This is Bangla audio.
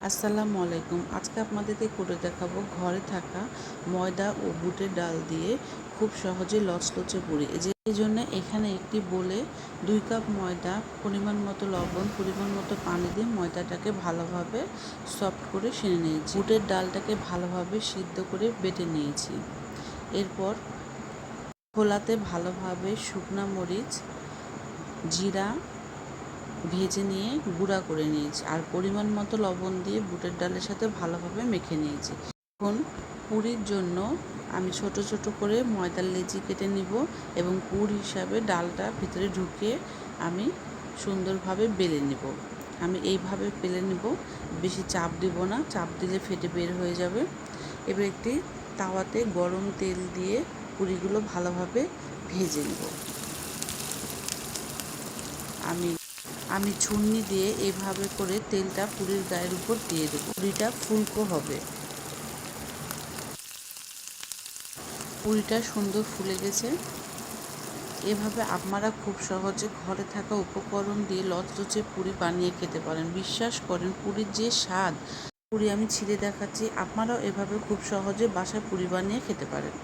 আসসালামু আলাইকুম। আজকে আপনাদেরকে করে দেখাবো ঘরে থাকা ময়দা ও বুটের ডাল দিয়ে খুব সহজে লচলচে পুরি। এই জন্য এখানে একটি বলে দুই কাপ ময়দা, পরিমাণ মতো লবণ, পরিমাণ মতো পানি দিয়ে ময়দাটাকে ভালোভাবে সফট করে সেনে নিয়েছি। বুটের ডালটাকে ভালোভাবে সিদ্ধ করে বেটে নিয়েছি। এরপর খোলাতে ভালোভাবে শুকনা মরিচ, জিরা ভেজে নিয়ে গুঁড়া করে নিয়েছি। আর পরিমাণ মতো লবণ দিয়ে বুটের ডালের সাথে ভালোভাবে মেখে নিয়েছি। এখন পুরির জন্য আমি ছোট ছোট করে ময়দার লেচি কেটে নিব এবং পুর হিসাবে ডালটা ভিতরে ঢুকিয়ে আমি সুন্দরভাবে বেলে নেব। আমি এইভাবে বেলে নেব, বেশি চাপ দিব না, চাপ দিলে ফেটে বের হয়ে যাবে। এবার একটি তাওয়াতে গরম তেল দিয়ে পুরিগুলো ভালোভাবে ভেজে নেব। আমি আমি ছুন্নি দিয়ে এভাবে করে তেলটা পুরির গায়ের উপর দিয়ে দেবো। পুরিটা ফুলকো হবে। পুরিটা সুন্দর ফুলে গেছে। এভাবে আপনারা খুব সহজে ঘরে থাকা উপকরণ দিয়ে লচলচে পুরি বানিয়ে খেতে পারেন। বিশ্বাস করেন, পুরীর যে স্বাদ, পুরি আমি ছিঁড়ে দেখাচ্ছি, আপনারাও এভাবে খুব সহজে বাসায় পুরি বানিয়ে খেতে পারেন।